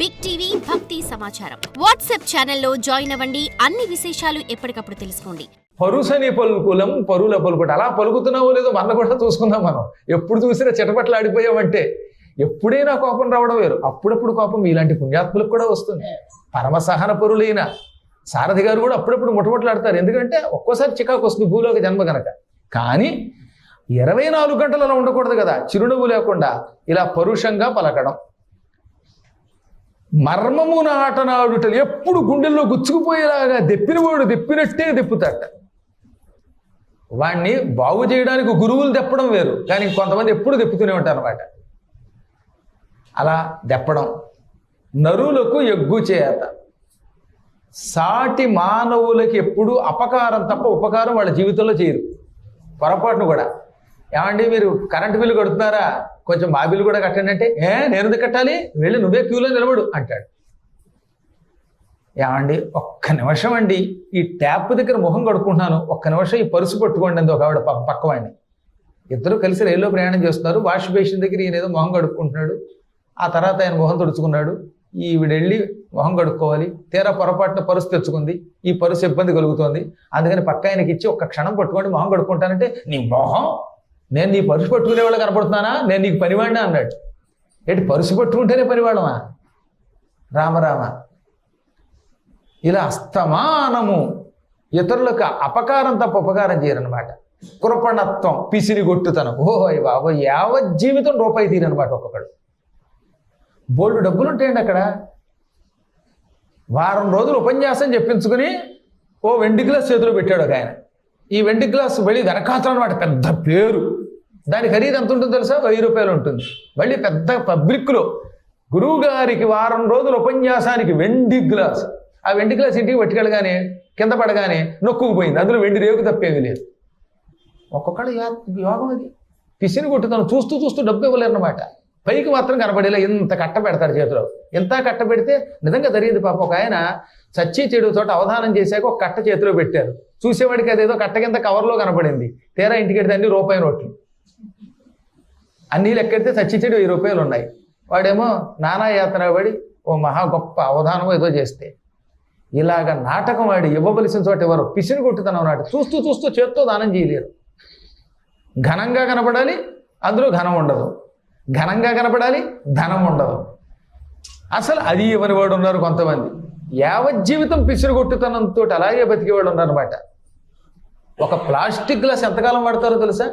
Big TV భక్తి సమాచారం. WhatsApp ఛానల్లో జాయిన్ అవ్వండి. అన్ని విశేషాలు ఎప్పటికప్పుడు తెలుసుకోండి. పరుసని పలుకులం పరుల పలుకుట. అలా పలుకుతున్నావో లేదో మన కూడా చూసుకుందాం మనం. ఎప్పుడు చూసినా చిటపట్లు ఆడిపోయామంటే ఎప్పుడైనా కోపం రావడం వేరు. అప్పుడప్పుడు కోపం ఇలాంటి పుణ్యాత్ములకు కూడా వస్తుంది. పరమసహన పరులైన సారథి గారు కూడా అప్పుడప్పుడు ముట్టముట్లాడతారు ఎందుకంటే ఒక్కోసారి చికాకు వస్తుంది భూలోక జన్మ గనక. కానీ ఇరవై నాలుగు గంటలు అలా ఉండకూడదు కదా. చిరునవ్వు లేకుండా ఇలా పరుషంగా పలకడం. మర్మము నాటనాడుటలు ఎప్పుడు గుండెల్లో గుచ్చుకుపోయేలాగా దెప్పినవాడు దెప్పినట్టే దెప్పుతాట. వాణ్ణి బాగు చేయడానికి గురువులు దెప్పడం వేరు కానీ కొంతమంది ఎప్పుడు దెప్పుతూనే ఉంటారు అనమాట అలా దెప్పడం. నరులకు ఎగ్గు చేత సాటి మానవులకి ఎప్పుడు అపకారం తప్ప ఉపకారం వాళ్ళ జీవితంలో చేయరు. పొరపాటును కూడా. ఏమండి మీరు కరెంటు బిల్లు కడుతున్నారా? కొంచెం మా బిల్లు కూడా కట్టండి అంటే ఏ నేను ఎందుకు కట్టాలి? వెళ్ళి నువ్వే క్యూలో నిలబడు అంటాడు. ఏమండి ఒక్క నిమిషం అండి ఈ ట్యాప్ దగ్గర ముఖం కడుక్కుంటున్నాను. ఒక్క నిమిషం ఈ పరుసు పట్టుకోండి అంది ఒక ఆవిడ పక్కవాడిని ఇద్దరు కలిసి రైల్లో ప్రయాణం చేస్తున్నారు. వాష్ బేసిన్ దగ్గర ఈయన ఏదో మొహం కడుక్కుంటున్నాడు. ఆ తర్వాత ఆయన మొహం తుడుచుకున్నాడు. ఈవిడెళ్ళి మొహం కడుక్కోవాలి. తీరా పొరపాటున పరుసు తెచ్చుకుంది. ఈ పరుసు ఇబ్బంది కలుగుతోంది. అందుకని పక్క ఆయనకి ఇచ్చి ఒక్క క్షణం పట్టుకోండి మొహం కడుక్కుంటానంటే నీ మొహం నేను నీ పరుసు పట్టుకునే వాళ్ళు కనపడుతున్నానా? నేను నీకు పనివాడినా అన్నాడు. ఏంటి పరుసు పట్టుకుంటేనే పనివాడమా రామరామ ఇలా అస్తమానము ఇతరులకు అపకారం తప్ప ఉపకారం చేయరనమాట కృపణత్వం పిసిని కొట్టుతనం ఓహోయ్ బాబో యావత్ జీవితం రూపాయి తీరనమాట ఒక్కొక్కడు. బోల్డు డబ్బులు ఉంటాయండి అక్కడ. వారం రోజులు ఉపన్యాసం చెప్పించుకుని ఓ వెండి గ్లాస్ చేతిలో పెట్టాడు ఒక ఆయన. ఈ వెండి గ్లాస్ వెళ్ళి వెనకాతలు అనమాట పెద్ద పేరు. దాని ఖరీదు ఎంత ఉంటుందో తెలుసా? వెయ్యి రూపాయలు ఉంటుంది. మళ్ళీ పెద్ద పబ్లిక్లో గురువు గారికి వారం రోజులు ఉపన్యాసానికి వెండి గ్లాస్. ఆ వెండి గ్లాస్ ఇంటికి పట్టుకెళ్ళగానే కింద పడగానే నొక్కుకుపోయింది అందులో వెండి రేకు తప్పేది లేదు. ఒక్కొక్కడు యోగం అది. పిసిని కొట్టుతాను చూస్తూ చూస్తూ డబ్బు ఇవ్వలేరన్నమాట. పైకి మాత్రం కనపడేలా ఇంత కట్ట పెడతాడు చేతిలో. ఎంత కట్ట పెడితే నిజంగా జరిగింది పాప. ఒక ఆయన చచ్చి చెడు చోట అవధానం చేశాక ఒక కట్ట చేతిలో పెట్టారు. చూసేవాడికి అదేదో కట్ట కింద కవర్లో కనపడింది. తీరా ఇంటికి వెళ్తే అన్ని రూపాయి నోట్లు. అన్నీ లెక్కెడితే చచ్చి చెడు వెయ్యి రూపాయలు ఉన్నాయి. వాడేమో నానా యాత్ర పడి ఓ మహా గొప్ప అవధానం ఏదో చేస్తే. ఇలాగ నాటకం వాడి ఇవ్వవలసిన చోట ఎవరు పిసిని కొట్టుతనం నాట చూస్తూ చూస్తూ చేత్తో దానం చేయలేరు. ఘనంగా కనపడాలి అందులో ఘనం ఉండదు. ఘనంగా కనపడాలి ధనం ఉండదు. అసలు అది ఇవ్వని వాడు ఉన్నారు కొంతమంది? యావజ్జీవితం పిసిరు కొట్టుతనంతో అలాగే బతికేవాడు ఉన్నారన్నమాట. ఒక ప్లాస్టిక్ గ్లాస్ ఎంతకాలం వాడతారో తెలుసా?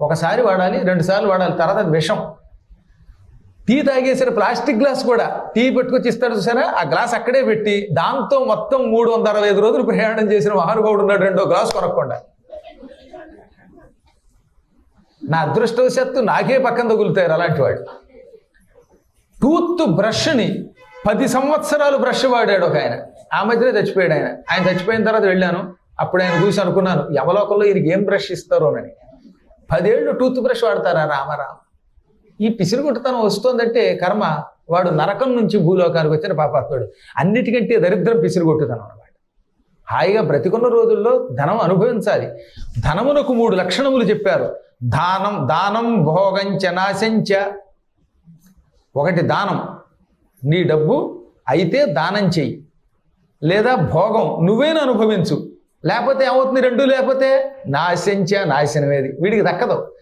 ఒకసారి వాడాలి రెండు సార్లు వాడాలి తర్వాత అది విషం. టీ తాగేసిన ప్లాస్టిక్ గ్లాస్ కూడా టీ పెట్టుకొచ్చి ఇస్తాడు చూసారా? ఆ గ్లాస్ అక్కడే పెట్టి దాంతో మొత్తం మూడు వందల అరవై ఐదు రోజులు ప్రయాణం చేసిన మహానుభావుడు ఉన్నాడు రెండో గ్లాస్ కొనకుండా నా అదృష్టవశత్తు నాకే పక్కన తగులుతారు అలాంటి వాడు. టూత్ బ్రష్ని పది సంవత్సరాలు బ్రష్ వాడాడు ఒక ఆయన. ఆ మధ్యనే చచ్చిపోయాడు ఆయన. ఆయన చచ్చిపోయిన తర్వాత వెళ్ళాను. అప్పుడు ఆయన చూసి అనుకున్నాను యమలోకంలో ఈయనకి ఏం బ్రష్ ఇస్తారో అని. పదేళ్ళు టూత్ బ్రష్ వాడతారా రామారామ ఈ పిసిరుగుంటతనం వస్తుందంటే కర్మ వాడు నరకం నుంచి భూలోకానికి వచ్చిన పాపాత్ముడు. అన్నిటికంటే దరిద్రం పిసిరిగొట్టుతనం అనమాట. హాయిగా బ్రతికున్న రోజుల్లో ధనం అనుభవించాలి. ధనమునకు మూడు లక్షణములు చెప్పారు. దానం దానం భోగంచ నాశంచ. ఒకటి దానం. నీ డబ్బు అయితే దానం చెయ్యి. లేదా భోగం నువ్వేనా అనుభవించు. లేకపోతే ఏమవుతుంది రెండు? లేకపోతే నాశించ నాశనమేది. వీడికి దక్కదు.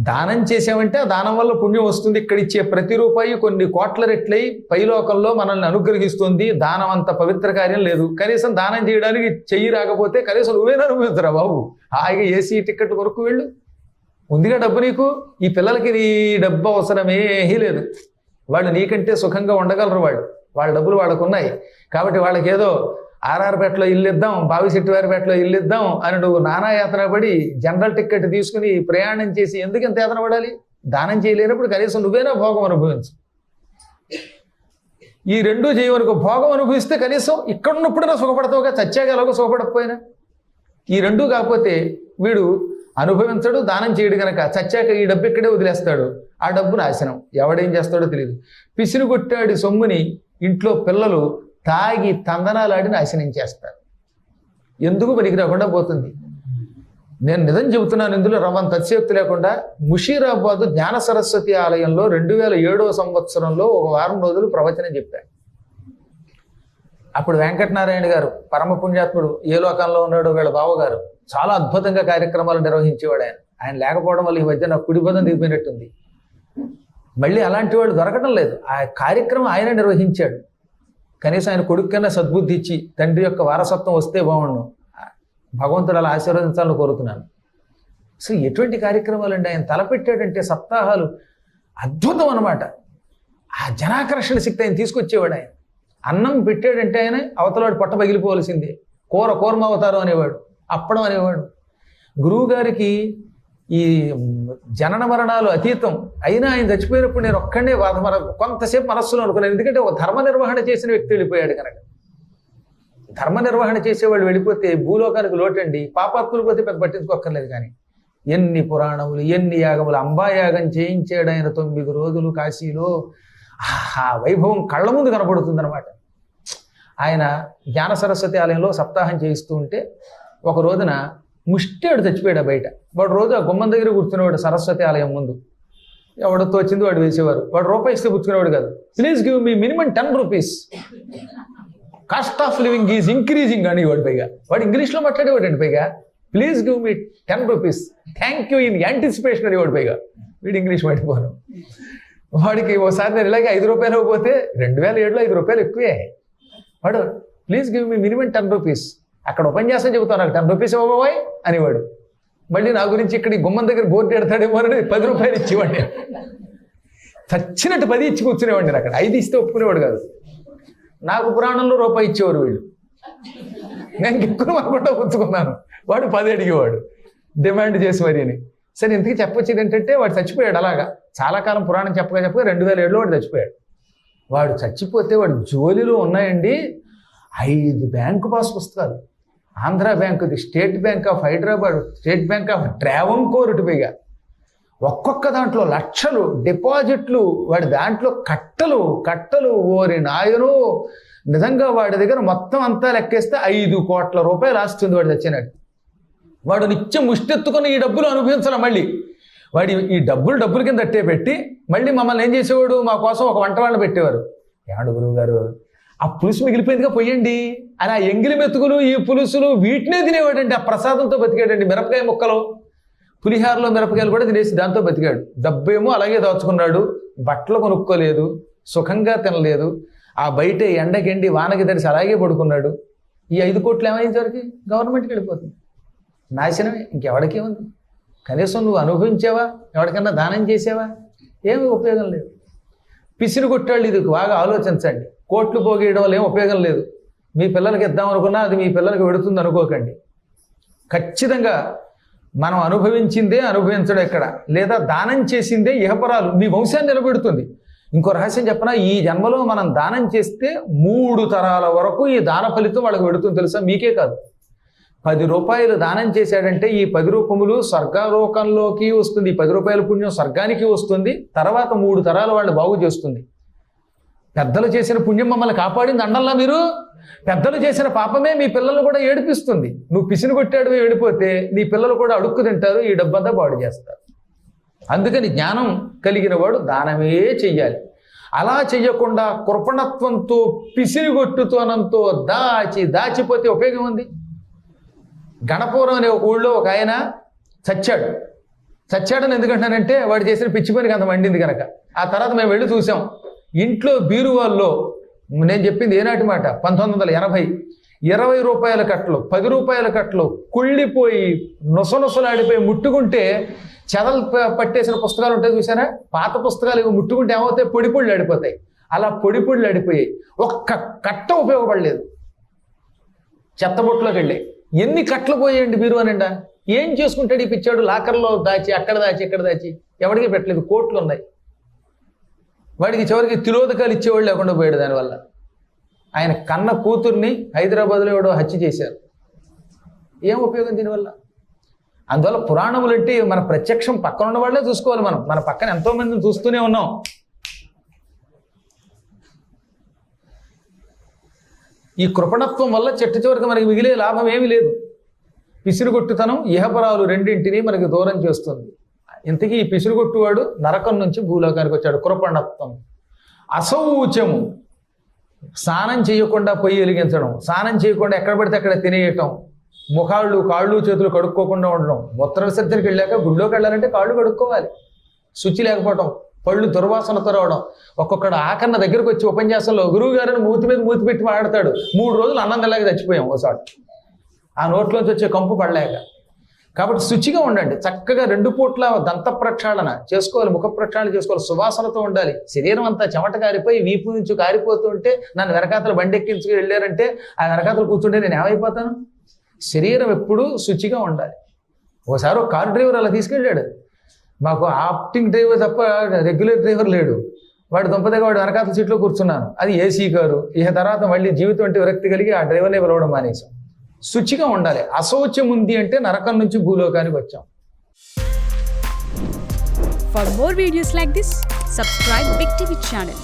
దానం చేసామంటే ఆ దానం వల్ల పుణ్యం వస్తుంది. ఇక్కడ ఇచ్చే ప్రతి రూపాయి కొన్ని కోట్ల రెట్లై పైలోకంలో మనల్ని అనుగ్రహిస్తుంది. దానం అంత పవిత్ర కార్యం లేదు. కనీసం దానం చేయడానికి చెయ్యి రాకపోతే కనీసం నువ్వేనా అనుభవించరా బాబు? హాయిగా ఏసీ టికెట్ కొరకు వెళ్ళు. ఉందిగా డబ్బు నీకు? ఈ పిల్లలకి నీ డబ్బు అవసరమేహీ లేదు. వాళ్ళు నీకంటే సుఖంగా ఉండగలరు వాళ్ళు. వాళ్ళ డబ్బులు వాళ్ళకు ఉన్నాయి కాబట్టి వాళ్ళకి ఏదో ఆర్ఆర్పేటలో ఇల్లు ఇద్దాం బావిశెట్టివారిపేటలో ఇల్లు ఇద్దాం అని నువ్వు నానా యాతన పడి జనరల్ టికెట్ తీసుకుని ప్రయాణం చేసి ఎందుకు ఇంత యాతన పడాలి? దానం చేయలేనప్పుడు కనీసం నువ్వేనా భోగం అనుభవించు. ఈ రెండు చేయవనుకో భోగం అనుభవిస్తే కనీసం ఇక్కడ ఉన్నప్పుడైనా సుఖపడతావుగా చచ్చాక సుఖపడకపోయినా. ఈ రెండు కాకపోతే వీడు అనుభవించడు దానం చేయడు కనుక చచ్చాక ఈ డబ్బు ఇక్కడే వదిలేస్తాడు. ఆ డబ్బు నాశనం. ఎవడేం చేస్తాడో తెలియదు పిసిరు కొట్టాడి సొమ్ముని ఇంట్లో పిల్లలు తాగి తందనాలాడి నాశనం చేస్తారు ఎందుకు పనికి రాకుండా పోతుంది? నేను నిజం చెబుతున్నాను ఇందులో రమణ అతిశయోక్తి లేకుండా ముషీరాబాద్ జ్ఞాన సరస్వతి ఆలయంలో రెండు వేల ఏడవ సంవత్సరంలో ఒక వారం రోజులు ప్రవచనం చెప్పాను అప్పుడు వెంకటనారాయణ గారు పరమ పుణ్యాత్ముడు ఏ లోకంలో ఉన్నాడు వీళ్ళ బావగారు చాలా అద్భుతంగా కార్యక్రమాలు నిర్వహించేవాడు ఆయన. ఆయన లేకపోవడం వల్ల ఈ మధ్య నాకు కుడిబోధం దిగిపోయినట్టుంది. మళ్ళీ అలాంటి వాడు దొరకడం లేదు. ఆ కార్యక్రమం ఆయన నిర్వహించాడు. కనీసం ఆయన కొడుకన్నా సద్బుద్ధి ఇచ్చి తండ్రి యొక్క వారసత్వం వస్తే బాగుండు. భగవంతుడు అలా ఆశీర్వదించాలని కోరుతున్నాను. సో ఎటువంటి కార్యక్రమాలు అండి? ఆయన తలపెట్టాడంటే సప్తాహాలు అద్భుతం అనమాట ఆ జనాకర్షణ శక్తి ఆయన తీసుకొచ్చేవాడు ఆయన. అన్నం పెట్టాడంటే ఆయన అవతలవాడు పొట్ట పగిలిపోవలసిందే. కూర కూరమ అవతారం అనేవాడు అప్పడం అనేవాడు. గురువు గారికి ఈ జనన మరణాలు అతీతం అయినా ఆయన చచ్చిపోయినప్పుడు నేను ఒక్కడే బాధ కొంతసేపు మనస్సులో అనుకున్నాను. ఎందుకంటే ఒక ధర్మ నిర్వహణ చేసిన వ్యక్తి వెళ్ళిపోయాడు కనుక. ధర్మ నిర్వహణ చేసేవాళ్ళు వెళ్ళిపోతే భూలోకానికి లోటండి. పాపాత్ములు పోతే పెద్ద పట్టించుకోక్కర్లేదు కానీ. ఎన్ని పురాణములు ఎన్ని యాగములు అంబాయాగం చేయించాడు ఆయన తొమ్మిది రోజులు కాశీలో. ఆ వైభవం కళ్ళ ముందు కనబడుతుందనమాట ఆయన జ్ఞాన సరస్వతి ఆలయంలో సప్తాహం చేయిస్తూ ఉంటే ఒక రోజున ముష్టాడు చచ్చిపోయాడు బయట. వాడు రోజు ఆ గుమ్మం దగ్గర కూర్చునేవాడు సరస్వతి ఆలయం ముందు. ఎవడో తోచింది వాడు వేసేవారు. వాడు రూపాయి ఇస్తే పుచ్చుకునేవాడు కాదు. Please give me minimum ten rupees cost of living is increasing అని వాడు పైగా. వాడు ఇంగ్లీష్లో మాట్లాడేవాడు అండి పైగా. Please give me ten rupees thank you in anticipation అనేవాడు పైగా. వీడు ఇంగ్లీష్ మాట్లాడిపోను వాడికి ఓసారి నేను ఇలాగే ఐదు రూపాయలు పోతే రెండు వేల ఏడులో ఐదు రూపాయలు ఎక్కువే. వాడు please give me minimum ten rupees అక్కడ ఉపన్యాసం చెబుతాను నాకు టెన్ రూపీస్ ఇవ్వబోయ్ అనేవాడు. మళ్ళీ నా గురించి ఇక్కడ గుమ్మం దగ్గర బోర్డు పెడతాడేమో అని పది రూపాయలు ఇచ్చేవాడిని. చచ్చినట్టు పది ఇచ్చి కూర్చునేవాడిని నేను అక్కడ. ఐదు ఇస్తే ఒప్పుకునేవాడు కాదు. నాకు పురాణంలో రూపాయి ఇచ్చేవారు వీళ్ళు. నేను ఎక్కువ అనుకుంటా పుచ్చుకున్నాను వాడు పది అడిగేవాడు. డిమాండ్ చేసి మరి అని సరే ఇంతకీ చెప్పొచ్చేది ఏంటంటే వాడు చచ్చిపోయాడు అలాగా. చాలా కాలం పురాణం చెప్పగా చెప్పగా రెండు వేల ఏడులో వాడు చచ్చిపోయాడు. వాడు చచ్చిపోతే వాడు జోలిలో ఉన్నాయండి. ఐదు బ్యాంకు పాస్ పుస్తకాలు. Andhra బ్యాంకుది state bank of Hyderabad state bank of Travancore పైగా ఒక్కొక్క దాంట్లో లక్షలు డిపాజిట్లు వాడి దాంట్లో కట్టలు కట్టలు ఓరి నాయను. నిజంగా వాడి దగ్గర మొత్తం అంతా లెక్కేస్తే ఐదు కోట్ల రూపాయలు ఆస్తుంది వాడు చచ్చినాడు వాడు నిత్యం ముష్టెత్తుకుని ఈ డబ్బులు అనుభవించాలి మళ్ళీ? వాడి ఈ డబ్బులు డబ్బుల కింద అట్టే పెట్టి మళ్ళీ మమ్మల్ని ఏం చేసేవాడు? మా కోసం ఒక వంట వాళ్ళని పెట్టేవారు. ఏమండు గురువు గారు ఆ పులుసు మిగిలిపోయిందిగా పోయండి. ఆ ఎంగిలి మెతుకులు ఈ పులుసులు వీటినే తినేవాడండి ఆ ప్రసాదంతో బతికాడండి మిరపకాయ ముక్కలు. పులిహారలో మిరపకాయలు కూడా తినేసి దాంతో బతికాడు డబ్బేమో అలాగే దాచుకున్నాడు. బట్టలు కొనుక్కోలేదు. సుఖంగా తినలేదు. ఆ బయట ఎండకెండి వానకి తడిసి అలాగే పడుకున్నాడు. ఈ ఐదు కోట్లు ఏమైంది గవర్నమెంట్కి వెళ్ళిపోతుంది. నాశనమే. ఇంకెవడికే ఉంది కనీసం నువ్వు అనుభవించావా? ఎవరికన్నా దానం చేసావా? ఏమీ ఉపయోగం లేదు. పిసిరి కొట్టాళ్ళు ఇది బాగా ఆలోచించండి. కోట్లు పోగేయడం వల్ల ఏం ఉపయోగం లేదు. మీ పిల్లలకి ఇద్దాం అనుకున్నా అది మీ పిల్లలకి పెడుతుంది అనుకోకండి. ఖచ్చితంగా మనం అనుభవించిందే అనుభవించడం ఇక్కడ లేదా దానం చేసిందే ఇహపరాలు. మీ వంశాన్ని నిలబెడుతుంది. ఇంకో రహస్యం చెప్పనా ఈ జన్మలో మనం దానం చేస్తే మూడు తరాల వరకు ఈ దాన ఫలితం వాళ్ళకి పెడుతుంది తెలుసా? మీకే కాదు. పది రూపాయలు దానం చేశాడంటే ఈ పది రూపములు స్వర్గలోకంలోకి వస్తుంది. ఈ పది రూపాయల పుణ్యం స్వర్గానికి వస్తుంది. తర్వాత మూడు తరాలు వాళ్ళు బాగు చేస్తుంది పెద్దలు చేసిన పుణ్యం మమ్మల్ని కాపాడింది అండల్లా మీరు? పెద్దలు చేసిన పాపమే మీ పిల్లలు కూడా ఏడిపిస్తుంది. నువ్వు పిసిని కొట్టాడు ఏడిపోతే నీ పిల్లలు కూడా అడుక్కు తింటారు ఈ డబ్బంతా బాడు చేస్తారు. అందుకని జ్ఞానం కలిగిన వాడు దానమే చెయ్యాలి. అలా చెయ్యకుండా కృపణత్వంతో పిసిని కొట్టుతోనంతో దాచి దాచిపోతే ఉపయోగం ఉంది? గణపురం అనే ఒక ఊళ్ళో ఒక ఆయన చచ్చాడు. చచ్చాడని ఎందుకంటానంటే వాడు చేసిన పిచ్చి పనికి అంత మండింది కనుక ఆ తర్వాత మేము వెళ్ళి చూసాం. ఇంట్లో బీరువాల్లో నేను చెప్పింది ఏనాటి మాట? పంతొమ్మిది వందల ఎనభై. ఇరవై రూపాయల కట్టలు పది రూపాయల కట్టలు కుళ్ళిపోయి నొసనొసలాడిపోయి ముట్టుకుంటే చెదలు ప- పట్టేసిన పుస్తకాలు ఉంటాయి చూసారా పాత పుస్తకాలు ఇవి ముట్టుకుంటే ఏమవుతాయి? పొడి పొళ్ళు ఆడిపోతాయి. అలా పొడి పొళ్ళు ఒక్క కట్ట ఉపయోగపడలేదు. చెత్తబొట్టులోకి వెళ్ళి. ఎన్ని కట్టలు పోయేయండి మీరు అనండా ఏం చేసుకుంటాడు ఈ పిచ్చాడు? లాకర్లో దాచి అక్కడ దాచి ఇక్కడ దాచి. ఎవరికి పెట్టలేదు? కోట్లు ఉన్నాయి. వాడికి చివరికి తిలోదకాలు ఇచ్చేవాళ్ళు లేకుండా పోయాడు దానివల్ల. ఆయన కన్న కూతుర్ని హైదరాబాద్లో ఎవడో హత్య చేశారు. ఏం ఉపయోగం దీనివల్ల? అందువల్ల పురాణములు అంటే మన ప్రత్యక్షం పక్కన ఉన్న వాళ్ళే చూసుకోవాలి మనం. మన పక్కన ఎంతోమందిని చూస్తూనే ఉన్నాం. ఈ కృపణత్వం వల్ల చెట్టు చివరికి మనకి మిగిలే లాభం ఏమీ లేదు. పిసిరుగొట్టుతనం ఇహపరాలు రెండింటినీ మనకి దూరం చేస్తుంది. ఇంతకీ ఈ పిసిరుగొట్టువాడు నరకం నుంచి భూలోకానికి వచ్చాడు కృపణత్వం. అసౌచము స్నానం చేయకుండా పొయ్యి వెలిగించడం స్నానం చేయకుండా ఎక్కడ పడితే అక్కడ తినేయటం ముఖాళ్ళు కాళ్ళు చేతులు కడుక్కోకుండా ఉండడం మూత్ర విసర్జనకి వెళ్ళాక గుళ్ళోకి వెళ్ళాలంటే కాళ్ళు కడుక్కోవాలి. శుచి లేకపోవడం పళ్ళు దుర్వాసనతో రావడం ఒక్కొక్కడు ఆకన్న దగ్గరకు వచ్చి ఉపన్యాసంలో గురువు గారిని మూతి మీద మూతి పెట్టి మాట్లాడతాడు. మూడు రోజులు అన్నం తినలేక చచ్చిపోయాం ఒకసారి ఆ నోట్లోంచి వచ్చే కంపు పడలేక. కాబట్టి శుచిగా ఉండండి. చక్కగా రెండు పూట్ల దంత ప్రక్షాళన చేసుకోవాలి ముఖ ప్రక్షాళన చేసుకోవాలి సువాసనతో ఉండాలి. శరీరం అంతా చెమట కారిపోయి వీపు నుంచి కారిపోతుంటే నన్ను వెనకాతలు బండెక్కించుకు వెళ్ళారంటే ఆ వెనకాతలు కూర్చుంటే నేను ఏమైపోతాను? శరీరం ఎప్పుడూ శుచిగా ఉండాలి. ఒకసారి ఒక కార్ డ్రైవర్ అలా తీసుకెళ్ళాడు. మాకు ఆప్టింగ్ డ్రైవర్ తప్ప రెగ్యులర్ డ్రైవర్ లేడు. వాడు దుంపదగా వాడు వెనకాతల సీట్లో కూర్చున్నాను. అది ఏసీ కారు. ఇక తర్వాత మళ్ళీ జీవితం అంటే విరక్తి కలిగి ఆ డ్రైవర్నే పిలవడం మానేశాం. శుచిగా ఉండాలి. అశౌచ్యం ఉంది అంటే నరకం నుంచి భూలోకానికి వచ్చాం. For more videos like this subscribe Big TV channel